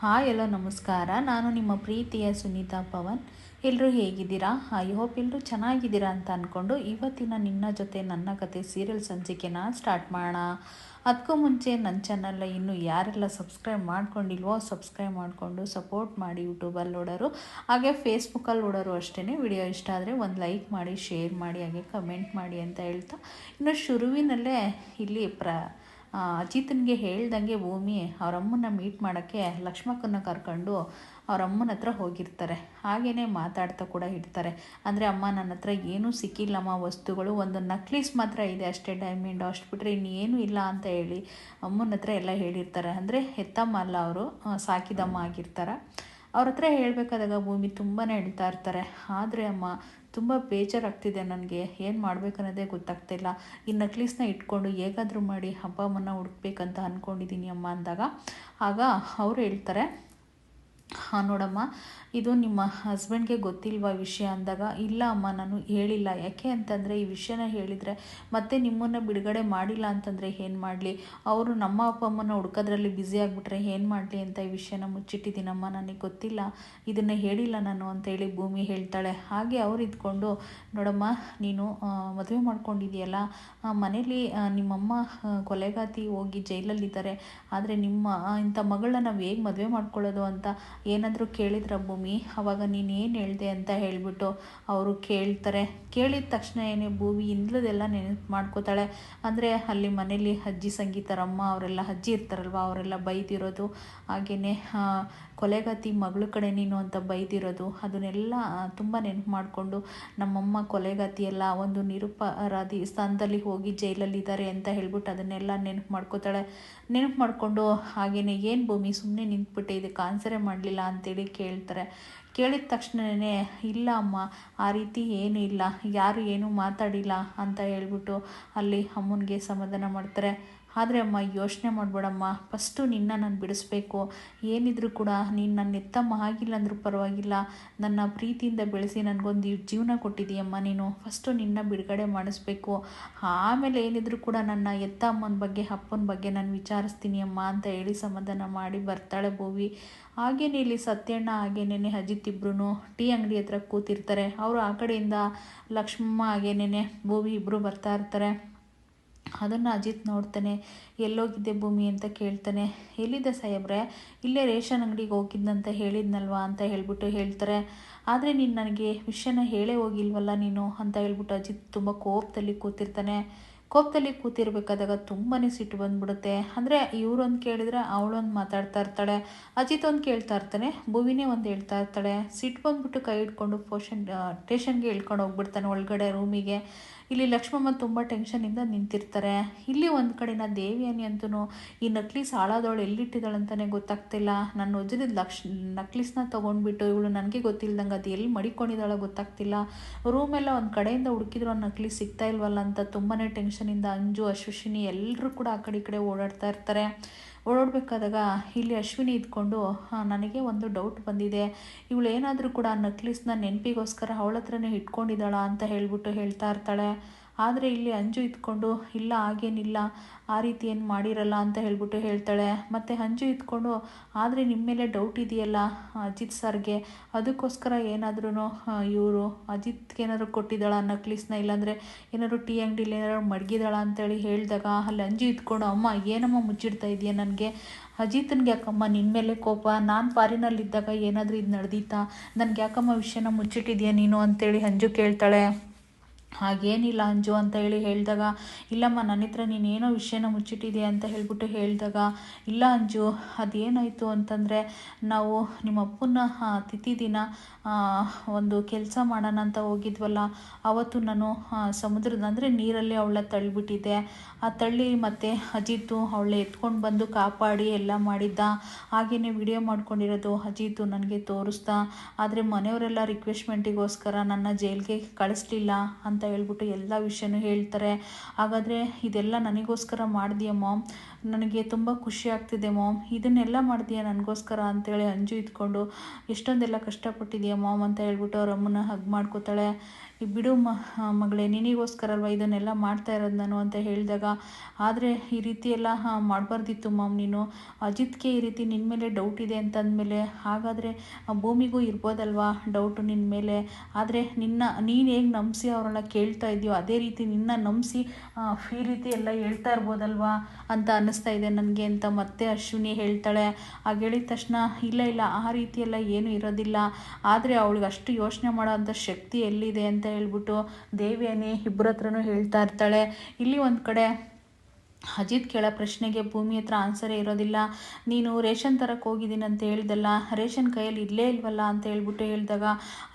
Hi, ಎಲ್ಲೋ ನಮಸ್ಕಾರ. ನಾನು ನಿಮ್ಮ ಪ್ರೀತಿಯ ಸುನೀತಾ ಪವನ್. ಎಲ್ಲರೂ ಹೇಗಿದ್ದೀರಾ? ಐ ಹೋಪ್ ಎಲ್ಲರೂ ಚೆನ್ನಾಗಿದ್ದೀರಾ ಅಂತ ಅಂದ್ಕೊಂಡು ಇವತ್ತಿನ ನಿನ್ನ ಜೊತೆ ನನ್ನ ಕತೆ ಸೀರಿಯಲ್ ಸಂಚಿಕೆನ ಸ್ಟಾರ್ಟ್ ಮಾಡೋಣ. ಅದಕ್ಕೂ ಮುಂಚೆ ನನ್ನ ಚಾನಲ್ನ ಇನ್ನೂ ಯಾರೆಲ್ಲ ಸಬ್ಸ್ಕ್ರೈಬ್ ಮಾಡ್ಕೊಂಡಿಲ್ವೋ ಸಬ್ಸ್ಕ್ರೈಬ್ ಮಾಡಿಕೊಂಡು ಸಪೋರ್ಟ್ ಮಾಡಿ ಯೂಟ್ಯೂಬಲ್ಲಿ ನೋಡೋರು, ಹಾಗೆ ಫೇಸ್ಬುಕ್ಕಲ್ಲಿ ನೋಡೋರು ಅಷ್ಟೇ ವಿಡಿಯೋ ಇಷ್ಟ ಆದರೆ ಒಂದು ಲೈಕ್ ಮಾಡಿ ಶೇರ್ ಮಾಡಿ, ಹಾಗೆ ಕಮೆಂಟ್ ಮಾಡಿ ಅಂತ ಹೇಳ್ತಾ ಇನ್ನು ಶುರುವಿನಲ್ಲೇ ಇಲ್ಲಿ ಪ್ರ ಅಜಿತನಿಗೆ ಹೇಳ್ದಂಗೆ ಭೂಮಿ ಅವರಮ್ಮನ ಮೀಟ್ ಮಾಡೋಕ್ಕೆ ಲಕ್ಷ್ಮಕ್ಕನ ಕರ್ಕೊಂಡು ಅವರಮ್ಮನ ಹತ್ರ ಹೋಗಿರ್ತಾರೆ. ಹಾಗೇ ಮಾತಾಡ್ತಾ ಕೂಡ ಇರ್ತಾರೆ. ಅಂದರೆ ಅಮ್ಮ, ನನ್ನ ಹತ್ರ ಏನೂ ಸಿಕ್ಕಿಲ್ಲಮ್ಮ, ವಸ್ತುಗಳು ಒಂದು ನಕ್ಲೀಸ್ ಮಾತ್ರ ಇದೆ ಅಷ್ಟೇ. ಡೈಮಂಡ್ ಅಷ್ಟು ಬಿಟ್ಟರೆ ಇನ್ನೇನು ಇಲ್ಲ ಅಂತ ಹೇಳಿ ಅಮ್ಮನ ಹತ್ರ ಎಲ್ಲ ಹೇಳಿರ್ತಾರೆ. ಅಂದರೆ ಹೆತ್ತಮ್ಮ ಅಲ್ಲ ಅವರು ಸಾಕಿದಮ್ಮ ಆಗಿರ್ತಾರೆ. ಅವ್ರ ಹತ್ರ ಹೇಳಬೇಕಾದಾಗ ಭೂಮಿ ತುಂಬಾ ಹೇಳ್ತಾ ಇರ್ತಾರೆ. ಆದರೆ ಅಮ್ಮ, ತುಂಬ ಬೇಜಾರಾಗ್ತಿದೆ ನನಗೆ. ಏನು ಮಾಡಬೇಕನ್ನೋದೇ ಗೊತ್ತಾಗ್ತಿಲ್ಲ. ಈ ನಕ್ಲೀಸ್ನ ಇಟ್ಕೊಂಡು ಹೇಗಾದರೂ ಮಾಡಿ ಹಬ್ಬ ಅಮ್ಮನ ಹುಡುಕ್ಬೇಕಂತ ಅಂದ್ಕೊಂಡಿದ್ದೀನಿ ಅಮ್ಮ ಅಂದಾಗ. ಆಗ ಅವರು ಹೇಳ್ತಾರೆ ಹಾಂ, ನೋಡಮ್ಮ. ಇದು ನಿಮ್ಮ ಹಸ್ಬೆಂಡ್ಗೆ ಗೊತ್ತಿಲ್ವಾ ವಿಷಯ ಅಂದಾಗ, ಇಲ್ಲ ಅಮ್ಮ, ನಾನು ಹೇಳಿಲ್ಲ. ಯಾಕೆ ಅಂತಂದರೆ, ಈ ವಿಷಯನ ಹೇಳಿದರೆ ಮತ್ತೆ ನಿಮ್ಮನ್ನು ಬಿಡುಗಡೆ ಮಾಡಿಲ್ಲ ಅಂತಂದರೆ ಏನು ಮಾಡಲಿ? ಅವರು ನಮ್ಮ ಅಪ್ಪ, ಅಮ್ಮನ ಹುಡ್ಕೋದ್ರಲ್ಲಿ ಬ್ಯುಸಿ ಆಗಿಬಿಟ್ರೆ ಏನು ಮಾಡಲಿ ಅಂತ ಈ ವಿಷಯನ ಮುಚ್ಚಿಟ್ಟಿದ್ದೀನಮ್ಮ. ನನಗೆ ಗೊತ್ತಿಲ್ಲ. ಇದನ್ನು ಹೇಳಿಲ್ಲ ನಾನು ಅಂತೇಳಿ ಭೂಮಿ ಹೇಳ್ತಾಳೆ. ಹಾಗೆ ಅವ್ರು ಇದ್ಕೊಂಡು, ನೋಡಮ್ಮ, ನೀನು ಮದುವೆ ಮಾಡ್ಕೊಂಡಿದೆಯಲ್ಲ ಮನೇಲಿ ನಿಮ್ಮಮ್ಮ ಕೊಲೆಗಾತಿ ಹೋಗಿ ಜೈಲಲ್ಲಿದ್ದಾರೆ. ಆದರೆ ನಿಮ್ಮ ಇಂಥ ಮಗಳನ್ನ ನಾವು ಹೇಗೆ ಮದುವೆ ಮಾಡ್ಕೊಳ್ಳೋದು ಅಂತ ಏನಾದರೂ ಕೇಳಿದ್ರ ಭೂಮಿ? ಅವಾಗ ನೀನು ಏನು ಹೇಳಿದೆ ಅಂತ ಹೇಳಿಬಿಟ್ಟು ಅವರು ಕೇಳ್ತಾರೆ. ಕೇಳಿದ ತಕ್ಷಣ ಏನೇ ಭೂಮಿ ಇಂದ್ಲದೆಲ್ಲ ನೆನಪು ಮಾಡ್ಕೋತಾಳೆ. ಅಂದರೆ ಅಲ್ಲಿ ಮನೇಲಿ ಅಜ್ಜಿ ಸಂಗೀತರಮ್ಮ ಅವರೆಲ್ಲ ಅಜ್ಜಿ ಇರ್ತಾರಲ್ವ, ಅವರೆಲ್ಲ ಬೈದಿರೋದು. ಹಾಗೆಯೇ ಕೊಲೆಗತಿ ಮಗಳ ಕಡೆ ನೀನು ಅಂತ ಬೈದಿರೋದು. ಅದನ್ನೆಲ್ಲ ತುಂಬ ನೆನಪು ಮಾಡಿಕೊಂಡು ನಮ್ಮಮ್ಮ ಕೊಲೆಗಾತಿ ಎಲ್ಲ ಒಂದು ನಿರುಪರಾಧಿ ಸ್ಥಾನದಲ್ಲಿ ಹೋಗಿ ಜೈಲಲ್ಲಿ ಇದ್ದಾರೆ ಅಂತ ಹೇಳ್ಬಿಟ್ಟು ಅದನ್ನೆಲ್ಲ ನೆನಪು ಮಾಡ್ಕೋತಾಳೆ. ನೆನಪು ಮಾಡಿಕೊಂಡು ಹಾಗೆಯೇ ಏನು ಭೂಮಿ ಸುಮ್ಮನೆ ನಿಂತ್ಬಿಟ್ಟೆ? ಇದಕ್ಕೆ ಆನ್ಸರೇ ಮಾಡಲಿಲ್ಲ. ಅಂತೇಳಿ ಕೇಳ್ತಾರೆ. ಕೇಳಿದ ತಕ್ಷಣವೇ ಇಲ್ಲ ಅಮ್ಮ, ಆ ರೀತಿ ಏನೂ ಇಲ್ಲ. ಯಾರು ಏನೂ ಮಾತಾಡಿಲ್ಲ, ಅಂತ ಹೇಳ್ಬಿಟ್ಟು ಅಲ್ಲಿ ಅಮ್ಮನಿಗೆ ಸಮಾಧಾನ ಮಾಡ್ತಾರೆ. ಆದರೆ ಅಮ್ಮ, ಯೋಚನೆ ಮಾಡಬೇಡಮ್ಮ. ಫಸ್ಟು ನಿನ್ನ ನಾನು ಬಿಡಿಸ್ಬೇಕು. ಏನಿದ್ರು ಕೂಡ ನೀನು ನನ್ನ ಎತ್ತಮ್ಮ ಆಗಿಲ್ಲ ಅಂದರೂ ಪರವಾಗಿಲ್ಲ. ನನ್ನ ಪ್ರೀತಿಯಿಂದ ಬೆಳೆಸಿ ನನಗೊಂದು ಜೀವನ ಕೊಟ್ಟಿದ್ದೀಯಮ್ಮ ನೀನು. ಫಸ್ಟು ನಿನ್ನ ಬಿಡುಗಡೆ ಮಾಡಿಸ್ಬೇಕು. ಆಮೇಲೆ ಏನಿದ್ರು ಕೂಡ ನನ್ನ ಎತ್ತ ಅಮ್ಮನ ಬಗ್ಗೆ, ಅಪ್ಪನ ಬಗ್ಗೆ ನಾನು ವಿಚಾರಿಸ್ತೀನಿ ಅಮ್ಮ ಅಂತ ಹೇಳಿ ಸಮಾಧಾನ ಮಾಡಿ ಬರ್ತಾಳೆ ಭೂವಿ. ಹಾಗೇನೆ ಇಲ್ಲಿ ಸತ್ಯಣ್ಣ ಹಾಗೇನೇ ಅಜಿತ್ ಇಬ್ರು ಟೀ ಅಂಗಡಿ ಹತ್ರ ಕೂತಿರ್ತಾರೆ. ಅವರು ಆ ಕಡೆಯಿಂದ ಲಕ್ಷ್ಮಮ್ಮ ಹಾಗೇನೇ ಭೂವಿ ಇಬ್ಬರು ಬರ್ತಾ ಇರ್ತಾರೆ. ಅದನ್ನು ಅಜಿತ್ ನೋಡ್ತಾನೆ ಎಲ್ಲೋಗಿದ್ದೆ ಭೂಮಿ ಅಂತ ಕೇಳ್ತಾನೆ. ಎಲ್ಲಿದೆ ಸಾಹೇಬ್ರೆ? ಇಲ್ಲೇ ರೇಷನ್ ಅಂಗಡಿಗೆ ಹೋಗಿದ್ದಂತ ಹೇಳಿದ್ನಲ್ವಾ? ಅಂತ ಹೇಳ್ಬಿಟ್ಟು ಹೇಳ್ತಾರೆ. ಆದರೆ ನೀನು ನನಗೆ ವಿಷಯನ ಹೇಳೇ ಹೋಗಿಲ್ವಲ್ಲ ನೀನು? ಅಂತ ಹೇಳ್ಬಿಟ್ಟು ಅಜಿತ್ ತುಂಬ ಕೋಪದಲ್ಲಿ ಕೂತಿರ್ತಾನೆ. ಕೋಪದಲ್ಲಿ ಕೂತಿರ್ಬೇಕಾದಾಗ ತುಂಬಾ ಸಿಟ್ಟು ಬಂದ್ಬಿಡುತ್ತೆ. ಅಂದರೆ ಇವರೊಂದು ಕೇಳಿದ್ರೆ ಅವಳೊಂದು ಮಾತಾಡ್ತಾ ಇರ್ತಾಳೆ. ಅಜಿತ್ ಒಂದು ಕೇಳ್ತಾ ಇರ್ತಾನೆ, ಭುವಿನೇ ಒಂದು ಹೇಳ್ತಾ ಇರ್ತಾಳೆ. ಸಿಟ್ಟು ಬಂದ್ಬಿಟ್ಟು ಕೈ ಹಿಡ್ಕೊಂಡು ಪೋಷನ್ ಟೇಷನ್ಗೆ ಇಳ್ಕೊಂಡು ಹೋಗ್ಬಿಡ್ತಾನೆ ಒಳಗಡೆ ರೂಮಿಗೆ ಇಲ್ಲಿ ಲಕ್ಷ್ಮಮ್ಮ ತುಂಬ ಟೆನ್ಷನಿಂದ ನಿಂತಿರ್ತಾರೆ. ಇಲ್ಲಿ ಒಂದು ಕಡೆನ ದೇವಿಯನಿ ಅಂತೂ ಈ ನಕ್ಲೀಸ್ ಹಾಳಾದವಳು ಎಲ್ಲಿಟ್ಟಿದ್ದಾಳಂತಲೇ ಗೊತ್ತಾಗ್ತಿಲ್ಲ. ನನ್ನ ಒಜ್ಜಿದ ಲಕ್ಷ, ನಕ್ಲೀಸ್ನ ತೊಗೊಂಡ್ಬಿಟ್ಟು ಇವಳು ನನಗೆ ಗೊತ್ತಿಲ್ಲದಂಗೆ ಅದು ಎಲ್ಲಿ ಮಡಿಕೊಂಡಿದ್ದಾಳೋ ಗೊತ್ತಾಗ್ತಿಲ್ಲ. ರೂಮೆಲ್ಲ ಒಂದು ಕಡೆಯಿಂದ ಹುಡುಕಿದ್ರು ಆ ನಕ್ಲೀಸ್ ಸಿಗ್ತಾ ಇಲ್ವಲ್ಲ ಅಂತ ತುಂಬಾ ಟೆನ್ಷನಿಂದ ಅಂಜು ಅಶ್ವಿನಿ ಎಲ್ಲರೂ ಕೂಡ ಆ ಕಡೆ ಈ ಕಡೆ ಓಡಾಡ್ತಾ ಇರ್ತಾರೆ. ಓಡಾಡಬೇಕಾದಾಗ ಇಲ್ಲಿ ಅಶ್ವಿನಿ ಇದ್ಕೊಂಡು "ಹಾ, ನನಗೆ ಒಂದು ಡೌಟ್ ಬಂದಿದೆ. ಇವಳು ಏನಾದರೂ ಕೂಡ ಆ ನಕ್ಲೀಸ್ನ ನೆನಪಿಗೋಸ್ಕರ ಅವಳ ಹತ್ರನೇ ಇಟ್ಕೊಂಡಿದ್ದಾಳ? ಅಂತ ಹೇಳಿಬಿಟ್ಟು ಹೇಳ್ತಾ ಇರ್ತಾಳೆ. ಆದರೆ ಇಲ್ಲಿ ಅಂಜು ಇದ್ಕೊಂಡು, ಇಲ್ಲ, ಹಾಗೇನಿಲ್ಲ, ಆ ರೀತಿ ಏನು ಮಾಡಿರಲ್ಲ ಅಂತ ಹೇಳ್ಬಿಟ್ಟು ಹೇಳ್ತಾಳೆ. ಮತ್ತು ಅಂಜು ಇದ್ಕೊಂಡು, ಆದರೆ ನಿಮ್ಮ ಮೇಲೆ ಡೌಟ್ ಇದೆಯಲ್ಲ, ಅಜಿತ್ ಸರ್ಗೆ? ಅದಕ್ಕೋಸ್ಕರ ಏನಾದ್ರೂ ಇವರು ಅಜಿತ್ಗೆ ಏನಾದ್ರು ಕೊಟ್ಟಿದ್ದಾಳ ನಕ್ಲಿಸ್ನ ಇಲ್ಲಾಂದರೆ ಏನಾದ್ರು ಟೀ ಅಂಗಡಿಲಿ ಏನಾದ್ರು ಮಡಗಿದಾಳ ಅಂತೇಳಿ ಹೇಳಿದಾಗ, ಅಲ್ಲಿ ಅಂಜು ಇದ್ಕೊಂಡು, ಅಮ್ಮ, ಏನಮ್ಮ ಮುಚ್ಚಿಡ್ತಾ ಇದೆಯಾ ನನಗೆ? ಅಜಿತ್ನಿಗೆ ಯಾಕಮ್ಮ ನಿನ್ನ ಮೇಲೆ ಕೋಪ? ನಾನು ಫಾರಿನಲ್ಲಿದ್ದಾಗ ಏನಾದರೂ ಇದು ನಡೆದಿತ್ತಾ ನನಗೆ ಯಾಕಮ್ಮ ವಿಷಯನ ಮುಚ್ಚಿಟ್ಟಿದ್ಯಾ ನೀನು? ಅಂತೇಳಿ ಅಂಜು ಕೇಳ್ತಾಳೆ. ಹಾಗೇನಿಲ್ಲ ಅಂಜು ಅಂತ ಹೇಳಿ ಹೇಳಿದಾಗ, ಇಲ್ಲಮ್ಮ ನನ್ನ ಹತ್ರ ನೀನೇನೋ ವಿಷಯನ ಮುಚ್ಚಿಟ್ಟಿದ್ದೀಯ ಅಂತ ಹೇಳಿಬಿಟ್ಟು ಹೇಳಿದಾಗ, ಇಲ್ಲ ಅಂಜು, ಅದೇನಾಯಿತು ಅಂತಂದರೆ, ನಾವು ನಿಮ್ಮ ಅಪ್ಪನ ತಿಥಿ ದಿನ ಒಂದು ಕೆಲಸ ಮಾಡೋಣ ಅಂತ ಹೋಗಿದ್ವಲ್ಲ, ಅವತ್ತು ನಾನು ಸಮುದ್ರದ, ಅಂದರೆ ನೀರಲ್ಲಿ ಅವಳ ತಳ್ಳಿಬಿಟ್ಟಿದ್ದೆ. ಆ ತಳ್ಳಿ ಮತ್ತೆ ಅಜಿತು ಅವಳ ಎತ್ಕೊಂಡು ಬಂದು ಕಾಪಾಡಿ ಎಲ್ಲ ಮಾಡಿದ್ದ. ಹಾಗೆಯೇ ವಿಡಿಯೋ ಮಾಡ್ಕೊಂಡಿರೋದು ಅಜಿತು ನನಗೆ ತೋರಿಸ್ದ. ಆದರೆ ಮನೆಯವರೆಲ್ಲ ರಿಕ್ವೆಸ್ಟ್ಮೆಂಟಿಗೋಸ್ಕರ ನನ್ನ ಜೈಲಿಗೆ ಕಳಿಸ್ಲಿಲ್ಲ ಅಂತ ಹೇಳ್ಬಿಟ್ಟು ಎಲ್ಲ ವಿಷಯನೂ ಹೇಳ್ತಾರೆ. ಹಾಗಾದರೆ ಇದೆಲ್ಲ ನನಗೋಸ್ಕರ ಮಾಡಿದ್ಯಮ್ಮ ನನಗೆ ತುಂಬ ಖುಷಿ ಆಗ್ತಿದೆ ಮಾಮ್. ಇದನ್ನೆಲ್ಲ ಮಾಡಿದೆಯಾ ನನಗೋಸ್ಕರ ಅಂತೇಳಿ ಅಂಜು ಇದ್ಕೊಂಡು, ಎಷ್ಟೊಂದೆಲ್ಲ ಕಷ್ಟಪಟ್ಟಿದೀಯ ಮಾಮ್ ಅಂತ ಹೇಳ್ಬಿಟ್ಟು ಅವ್ರ ಅಮ್ಮನ ಹಗ್ ಮಾಡ್ಕೋತಾಳೆ. ಬಿಡು ಮ ಮಗಳೇ ನಿನಗೋಸ್ಕರ ಅಲ್ವಾ ಇದನ್ನೆಲ್ಲ ಮಾಡ್ತಾ ಇರೋದು ನಾನು ಅಂತ ಹೇಳಿದಾಗ, ಆದರೆ ಈ ರೀತಿ ಎಲ್ಲ ಮಾಡಬಾರ್ದಿತ್ತು ಮಾಮ್ ನೀನು. ಅಜಿತ್ಗೆ ಈ ರೀತಿ ನಿನ್ನ ಮೇಲೆ ಡೌಟ್ ಇದೆ ಅಂತಂದಮೇಲೆ, ಹಾಗಾದರೆ ಭೂಮಿಗೂ ಇರ್ಬೋದಲ್ವಾ ಡೌಟು ನಿನ್ನ ಮೇಲೆ? ಆದರೆ ನಿನ್ನ, ನೀನು ಹೇಗೆ ನಂಬಿಸಿ ಅವ್ರನ್ನ ಕೇಳ್ತಾ ಇದೆಯೋ, ಅದೇ ರೀತಿ ನಿನ್ನ ನಂಬಿಸಿ ಈ ರೀತಿ ಎಲ್ಲ ಹೇಳ್ತಾ ಇರ್ಬೋದಲ್ವಾ ಅಂತ ಅನ್ನಿಸ್ತಾ ಇದೆ ನನಗೆ ಅಂತ ಮತ್ತೆ ಅಶ್ವಿನಿ ಹೇಳ್ತಾಳೆ. ಹಾಗೆ ಹೇಳಿದ ತಕ್ಷಣ, ಇಲ್ಲ ಇಲ್ಲ, ಆ ರೀತಿಯೆಲ್ಲ ಏನೂ ಇರೋದಿಲ್ಲ. ಆದರೆ ಅವಳಿಗೆ ಅಷ್ಟು ಯೋಚನೆ ಮಾಡೋ ಅಂಥ ಶಕ್ತಿ ಎಲ್ಲಿದೆ ಅಂತ ಹೇಳ್ಬಿಟ್ಟು ದೇವಿಯನೇ ಇಬ್ಬರ ಹತ್ರನೂ ಹೇಳ್ತಾ ಇರ್ತಾಳೆ. ಇಲ್ಲಿ ಒಂದು ಕಡೆ ಅಜಿತ್ ಕೇಳೋ ಪ್ರಶ್ನೆಗೆ ಭೂಮಿ ಹತ್ರ ಆನ್ಸರೇ ಇರೋದಿಲ್ಲ. ನೀನು ರೇಷನ್ ತರಕ್ಕೆ ಹೋಗಿದ್ದೀನಿ ಅಂತ ಹೇಳ್ದಲ್ಲ, ರೇಷನ್ ಕೈಯಲ್ಲಿ ಇಲ್ಲೇ ಇಲ್ವಲ್ಲ ಅಂತ ಹೇಳ್ಬಿಟ್ಟು ಹೇಳಿದಾಗ,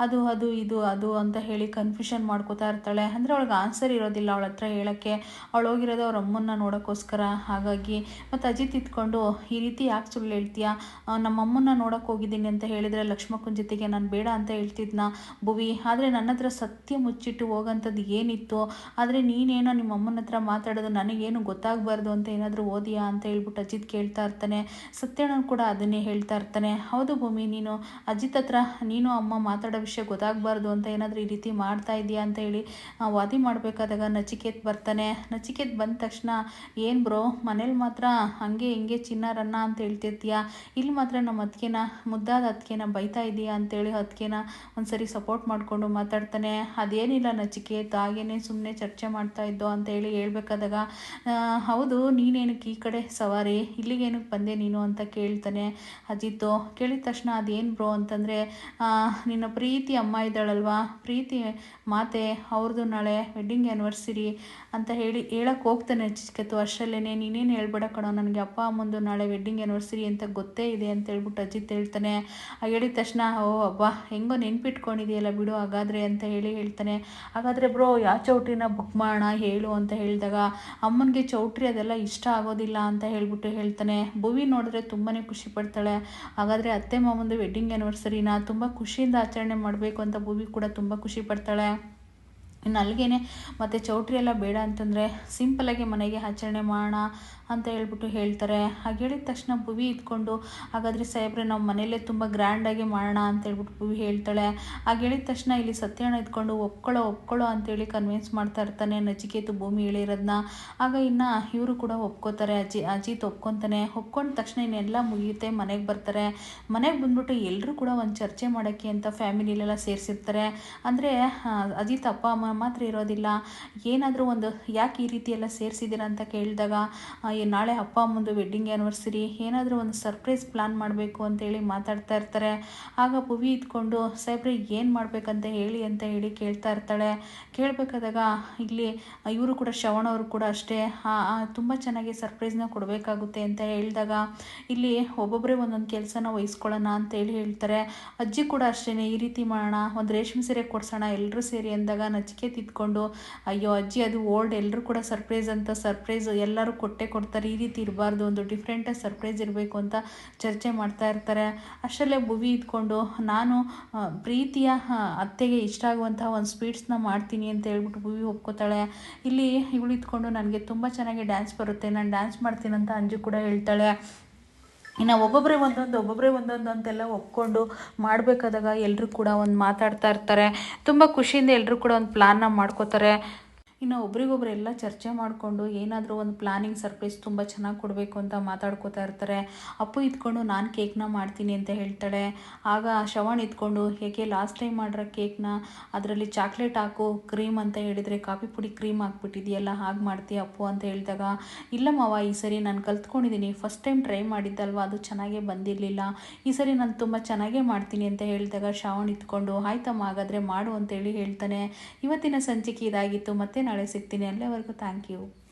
ಅದು ಅದು, ಇದು, ಅದು ಅಂತ ಹೇಳಿ ಕನ್ಫ್ಯೂಷನ್ ಮಾಡ್ಕೋತಾ ಇರ್ತಾಳೆ. ಅಂದರೆ ಅವಳಿಗೆ ಆನ್ಸರ್ ಇರೋದಿಲ್ಲ ಅವಳ ಹತ್ರ ಹೇಳೋಕ್ಕೆ. ಅವಳು ಹೋಗಿರೋದು ಅವ್ರ ಅಮ್ಮನ್ನ ನೋಡೋಕ್ಕೋಸ್ಕರ. ಹಾಗಾಗಿ ಮತ್ತು ಅಜಿತ್ ಇತ್ಕೊಂಡು ಈ ರೀತಿ ಯಾಕೆ ಸುಳ್ಳು ಹೇಳ್ತೀಯಾ? ನಮ್ಮ ಅಮ್ಮನ್ನ ನೋಡೋಕೆ ಹೋಗಿದ್ದೀನಿ ಅಂತ ಹೇಳಿದರೆ ಲಕ್ಷ್ಮಕ್ಕನ ಜೊತೆಗೆ ನಾನು ಬೇಡ ಅಂತ ಹೇಳ್ತಿದ್ನ ಭುವಿ. ಆದರೆ ನನ್ನ ಹತ್ರ ಸತ್ಯ ಮುಚ್ಚಿಟ್ಟು ಹೋಗೋಂಥದ್ದು ಏನಿತ್ತು? ಆದರೆ ನೀನೇನೋ ನಿಮ್ಮ ಅಮ್ಮನ ಹತ್ರ ಮಾತಾಡೋದು ನನಗೇನು ಗೊತ್ತಾಗ ಆಗಬಾರ್ದು ಅಂತ ಏನಾದರೂ ಓದಿಯಾ ಅಂತ ಹೇಳ್ಬಿಟ್ಟು ಅಜಿತ್ ಕೇಳ್ತಾ ಇರ್ತಾನೆ. ಸತ್ಯಣ್ಣ ಕೂಡ ಅದನ್ನೇ ಹೇಳ್ತಾ ಇರ್ತಾನೆ. ಹೌದು ಭೂಮಿ, ನೀನು ಅಜಿತ್ ಹತ್ರ ನೀನು ಅಮ್ಮ ಮಾತಾಡೋ ವಿಷಯ ಗೊತ್ತಾಗಬಾರ್ದು ಅಂತ ಏನಾದರೂ ಈ ರೀತಿ ಮಾಡ್ತಾ ಇದೆಯಾ ಅಂತ ಹೇಳಿ ವಾದಿ ಮಾಡಬೇಕಾದಾಗ ನಚಿಕೇತ್ ಬರ್ತಾನೆ. ನಚಿಕೇತ್ ಬಂದ ತಕ್ಷಣ, ಏನು ಬ್ರೋ, ಮನೇಲಿ ಮಾತ್ರ ಹಂಗೆ ಹಿಂಗೆ ಚಿನ್ನಾರನ್ನ ಅಂತ ಹೇಳ್ತಿರ್ತೀಯ? ಇಲ್ಲಿ ಮಾತ್ರ ನಮ್ಮ ಅದಕ್ಕೆನ ಮುದ್ದಾದ ಅದಕ್ಕೆನ ಬೈತಾ ಇದೆಯಾ ಅಂತೇಳಿ ಅದಕ್ಕೆನ ಒಂದ್ಸರಿ ಸಪೋರ್ಟ್ ಮಾಡಿಕೊಂಡು ಮಾತಾಡ್ತಾನೆ. ಅದೇನಿಲ್ಲ ನಚಿಕೇತ್, ಹಾಗೇನೆ ಸುಮ್ಮನೆ ಚರ್ಚೆ ಮಾಡ್ತಾ ಇದ್ದೋ ಅಂತ ಹೇಳಿ ಹೇಳ್ಬೇಕಾದಾಗ ಹೌದು ನೀನೇನಕ್ಕೆ ಈ ಕಡೆ ಸವಾರಿ ಇಲ್ಲಿಗೇನಕ್ಕೆ ಬಂದೆ ನೀನು ಅಂತ ಕೇಳ್ತಾನೆ ಅಜಿತ್ತು. ಕೇಳಿದ ತಕ್ಷಣ ಅದೇನು ಬ್ರೋ ಅಂತಂದರೆ ನಿನ್ನ ಪ್ರೀತಿ ಅಮ್ಮ ಇದ್ದಾಳಲ್ವಾ? ಪ್ರೀತಿ ಮಾತೆ ಅವ್ರದ್ದು ನಾಳೆ ವೆಡ್ಡಿಂಗ್ ಆ್ಯನಿವರ್ಸರಿ ಅಂತ ಹೇಳಿ ಹೇಳಕ್ಕೆ ಹೋಗ್ತಾನೆ ಚಿಕ್ಕತ್ತು ವರ್ಷಲ್ಲೇ ನೀನೇನು ಹೇಳ್ಬೇಡ ಕಣೋ, ನನಗೆ ಅಪ್ಪ ಅಮ್ಮಂದು ನಾಳೆ ವೆಡ್ಡಿಂಗ್ ಆ್ಯನಿವರ್ಸರಿ ಅಂತ ಗೊತ್ತೇ ಇದೆ ಅಂತ ಹೇಳ್ಬಿಟ್ಟು ಅಜಿತ್ ಹೇಳ್ತಾನೆ. ಹೇಳಿದ ತಕ್ಷಣ, ಓ, ಅಬ್ಬಾ, ಹೆಂಗೋ ನೆನ್ಪಿಟ್ಕೊಂಡಿದೆಯಲ್ಲ ಬಿಡು, ಹಾಗಾದರೆ ಅಂತ ಹೇಳಿ ಹೇಳ್ತಾನೆ. ಹಾಗಾದರೆ ಬ್ರೋ, ಯಾವ ಚೌಟ್ರಿನ ಬುಕ್ ಮಾಡೋಣ, ಹೇಳು ಅಂತ ಹೇಳಿದಾಗ, ಅಮ್ಮನಿಗೆ ಚೌಟ್ರಿ ಅದೆಲ್ಲ ಇಷ್ಟ ಆಗೋದಿಲ್ಲ ಅಂತ ಹೇಳ್ಬಿಟ್ಟು ಹೇಳ್ತಾನೆ. ಭುವಿ ನೋಡಿದ್ರೆ ತುಂಬಾ ಖುಷಿ ಪಡ್ತಾಳೆ. ಹಾಗಾದರೆ ಅತ್ತೆ ಮಾವಂದು ವೆಡ್ಡಿಂಗ್ ಆ್ಯನಿವರ್ಸರಿನ ತುಂಬ ಖುಷಿಯಿಂದ ಆಚರಣೆ ಮಾಡಬೇಕು ಅಂತ ಭುವಿ ಕೂಡ ತುಂಬ ಖುಷಿ ಪಡ್ತಾಳೆ. ಇನ್ನು ಅಲ್ಲಿಗೇನೆ ಮತ್ತು ಚೌಟ್ರಿ ಎಲ್ಲ ಬೇಡ ಅಂತಂದರೆ ಸಿಂಪಲಾಗಿ ಮನೆಗೆ ಆಚರಣೆ ಮಾಡೋಣ ಅಂತ ಹೇಳ್ಬಿಟ್ಟು ಹೇಳ್ತಾರೆ. ಹಾಗೆ ಹೇಳಿದ ತಕ್ಷಣ ಭುವಿ ಇದ್ಕೊಂಡು, ಹಾಗಾದರೆ ಸಾಹೇಬ್ರೆ ನಾವು ಮನೆಯಲ್ಲೇ ತುಂಬ ಗ್ರ್ಯಾಂಡಾಗಿ ಮಾಡೋಣ ಅಂತ ಹೇಳ್ಬಿಟ್ಟು ಭುವಿ ಹೇಳ್ತಾಳೆ. ಹಾಗೆ ಹೇಳಿದ ತಕ್ಷಣ ಇಲ್ಲಿ ಸತ್ಯಣ್ಣ ಇದ್ಕೊಂಡು ಒಪ್ಕೊಳ್ಳೋ ಒಪ್ಕೊಳ್ಳೋ ಅಂತೇಳಿ ಕನ್ವಿನ್ಸ್ ಮಾಡ್ತಾ ಇರ್ತಾನೆ ನಚಿಕೇತು ಭೂಮಿ ಹೇಳಿರೋದನ್ನ ಆಗ ಇನ್ನು ಇವರು ಕೂಡ ಒಪ್ಕೋತಾರೆ. ಅಜಿ, ಅಜಿತ್ ಒಪ್ಕೊತಾನೆ. ಒಪ್ಕೊಂಡ ತಕ್ಷಣ ಇನ್ನೆಲ್ಲ ಮುಗಿಯುತ್ತೆ, ಮನೆಗೆ ಬರ್ತಾರೆ. ಮನೆಗೆ ಬಂದ್ಬಿಟ್ಟು ಎಲ್ಲರೂ ಕೂಡ ಒಂದು ಚರ್ಚೆ ಮಾಡೋಕ್ಕೆ ಅಂತ ಫ್ಯಾಮಿಲಿಲೆಲ್ಲ ಸೇರಿಸಿರ್ತಾರೆ. ಅಂದರೆ ಅಜಿತ್ ಅಪ್ಪ, ಅಮ್ಮ ಮಾತ್ರ ಇರೋದಿಲ್ಲ. ಏನಾದರೂ ಒಂದು ಯಾಕೆ ಈ ರೀತಿ ಎಲ್ಲ ಸೇರಿಸಿದ್ದೀರಾ ಅಂತ ಕೇಳಿದಾಗ ನಾಳೆ ಅಪ್ಪ ಅಮ್ಮಂದು ವೆಡ್ಡಿಂಗ್ ಆ್ಯನಿವರ್ಸರಿ ಏನಾದರೂ ಒಂದು ಸರ್ಪ್ರೈಸ್ ಪ್ಲಾನ್ ಮಾಡಬೇಕು ಅಂತೇಳಿ ಮಾತಾಡ್ತಾ ಇರ್ತಾರೆ. ಆಗ ಪುವಿ ಇದ್ಕೊಂಡು, ಸಾಹೇಬ್ರೆ, ಏನು ಮಾಡಬೇಕಂತ ಹೇಳಿ? ಅಂತ ಹೇಳಿ ಕೇಳ್ತಾ ಇರ್ತಾಳೆ. ಕೇಳಬೇಕಾದಾಗ, ಇಲ್ಲಿ ಇವರು ಕೂಡ, ಶ್ರವಣ ಅವರು ಕೂಡ ಅಷ್ಟೇ ತುಂಬ ಚೆನ್ನಾಗಿ ಸರ್ಪ್ರೈಸ್ನ ಕೊಡಬೇಕಾಗುತ್ತೆ ಅಂತ ಹೇಳಿದಾಗ, ಇಲ್ಲಿ ಒಬ್ಬೊಬ್ಬರೇ ಒಂದೊಂದು ಕೆಲಸನ ವಹಿಸ್ಕೊಳ್ಳೋಣ ಅಂತೇಳಿ ಹೇಳ್ತಾರೆ. ಅಜ್ಜಿ ಕೂಡ ಅಷ್ಟೇ ಈ ರೀತಿ ಮಾಡೋಣ, ಒಂದು ರೇಷ್ಮೆ ಸೀರೆ ಕೊಡ್ಸೋಣ ಎಲ್ಲರೂ ಸೇರಿ ಅಂದಾಗ ನಚಿಕೆ ತಿದ್ಕೊಂಡು ಅಯ್ಯೋ ಅಜ್ಜಿ, ಅದು ಓಲ್ಡ್ ಎಲ್ಲರೂ ಕೂಡ ಸರ್ಪ್ರೈಸ್ ಅಂತ, ಸರ್ಪ್ರೈಸ್ ಎಲ್ಲರೂ ಕೊಟ್ಟೆ ಕೊಡ್ತಾರೆ, ಈ ರೀತಿ ಇರಬಾರ್ದು, ಒಂದು ಡಿಫ್ರೆಂಟಾಗಿ ಸರ್ಪ್ರೈಸ್ ಇರಬೇಕು ಅಂತ ಚರ್ಚೆ ಮಾಡ್ತಾ ಇರ್ತಾರೆ. ಅಷ್ಟರಲ್ಲೇ ಬುವಿ ಇದ್ಕೊಂಡು, ನಾನು ಪ್ರೀತಿಯ ಅತ್ತೆಗೆ ಇಷ್ಟ ಆಗುವಂತಹ ಒಂದು ಸ್ವೀಟ್ಸ್ನ ಮಾಡ್ತೀನಿ ಅಂತ ಹೇಳ್ಬಿಟ್ಟು ಬುವಿ ಒಪ್ಕೋತಾಳೆ. ಇಲ್ಲಿ ಇವಳು ಇದ್ಕೊಂಡು, ನನಗೆ ತುಂಬ ಚೆನ್ನಾಗಿ ಡ್ಯಾನ್ಸ್ ಬರುತ್ತೆ, ನಾನು ಡ್ಯಾನ್ಸ್ ಮಾಡ್ತೀನಿ ಅಂತ ಅಂಜು ಕೂಡ ಹೇಳ್ತಾಳೆ. ಇನ್ನು ಒಬ್ಬೊಬ್ಬರೇ ಒಂದೊಂದು ಒಬ್ಬೊಬ್ಬರೇ ಒಂದೊಂದು ಅಂತೆಲ್ಲ ಒಪ್ಕೊಂಡು ಮಾಡಬೇಕಾದಾಗ ಎಲ್ಲರೂ ಕೂಡ ಒಂದು ಮಾತಾಡ್ತಾ ಇರ್ತಾರೆ. ತುಂಬ ಖುಷಿಯಿಂದ ಎಲ್ಲರೂ ಕೂಡ ಒಂದು ಪ್ಲಾನ್ನ ಮಾಡ್ಕೋತಾರೆ. ಇನ್ನು ಒಬ್ರಿಗೊಬ್ರು ಎಲ್ಲ ಚರ್ಚೆ ಮಾಡಿಕೊಂಡು ಏನಾದರೂ ಒಂದು ಪ್ಲಾನಿಂಗ್ ಸರ್ಪ್ರೈಸ್ ತುಂಬ ಚೆನ್ನಾಗಿ ಕೊಡಬೇಕು ಅಂತ ಮಾತಾಡ್ಕೋತಾ ಇರ್ತಾರೆ. ಅಪ್ಪು ಇದ್ಕೊಂಡು ನಾನು ಕೇಕ್ನ ಮಾಡ್ತೀನಿ ಅಂತ ಹೇಳ್ತಾಳೆ. ಆಗ ಶವಣ್ ಇದ್ಕೊಂಡು ಹೇಗೆ ಲಾಸ್ಟ್ ಟೈಮ್ ಮಾಡಿರೋ ಕೇಕ್ನ ಅದರಲ್ಲಿ ಚಾಕ್ಲೇಟ್ ಹಾಕು ಕ್ರೀಮ್ ಅಂತ ಹೇಳಿದರೆ ಕಾಫಿ ಪುಡಿ ಕ್ರೀಮ್ ಹಾಕ್ಬಿಟ್ಟಿದೆಯಲ್ಲ, ಹಾಗೆ ಮಾಡ್ತೀಯ ಅಪ್ಪು ಅಂತ ಹೇಳಿದಾಗ, ಇಲ್ಲ ಮಾವ, ಈ ಸರಿ ನಾನು ಕಲ್ತ್ಕೊಂಡಿದ್ದೀನಿ ಫಸ್ಟ್ ಟೈಮ್ ಟ್ರೈ ಮಾಡಿದ್ದಲ್ವ, ಅದು ಚೆನ್ನಾಗೇ ಬಂದಿರಲಿಲ್ಲ. ಈ ಸರಿ ನಾನು ತುಂಬ ಚೆನ್ನಾಗೇ ಮಾಡ್ತೀನಿ ಅಂತ ಹೇಳಿದಾಗ ಶ್ರಾವಣ್ ಇದ್ಕೊಂಡು, ಆಯ್ತಮ್ಮ, ಹಾಗಾದರೆ ಮಾಡು ಅಂತೇಳಿ ಹೇಳ್ತಾನೆ. ಇವತ್ತಿನ ಸಂಚಿಕೆ ಇದಾಗಿತ್ತು. ಮತ್ತೆ ನಾಳೆ ಸಿಗ್ತೀನಿ ಅಲ್ಲಿವರೆಗೂ ಥ್ಯಾಂಕ್ ಯು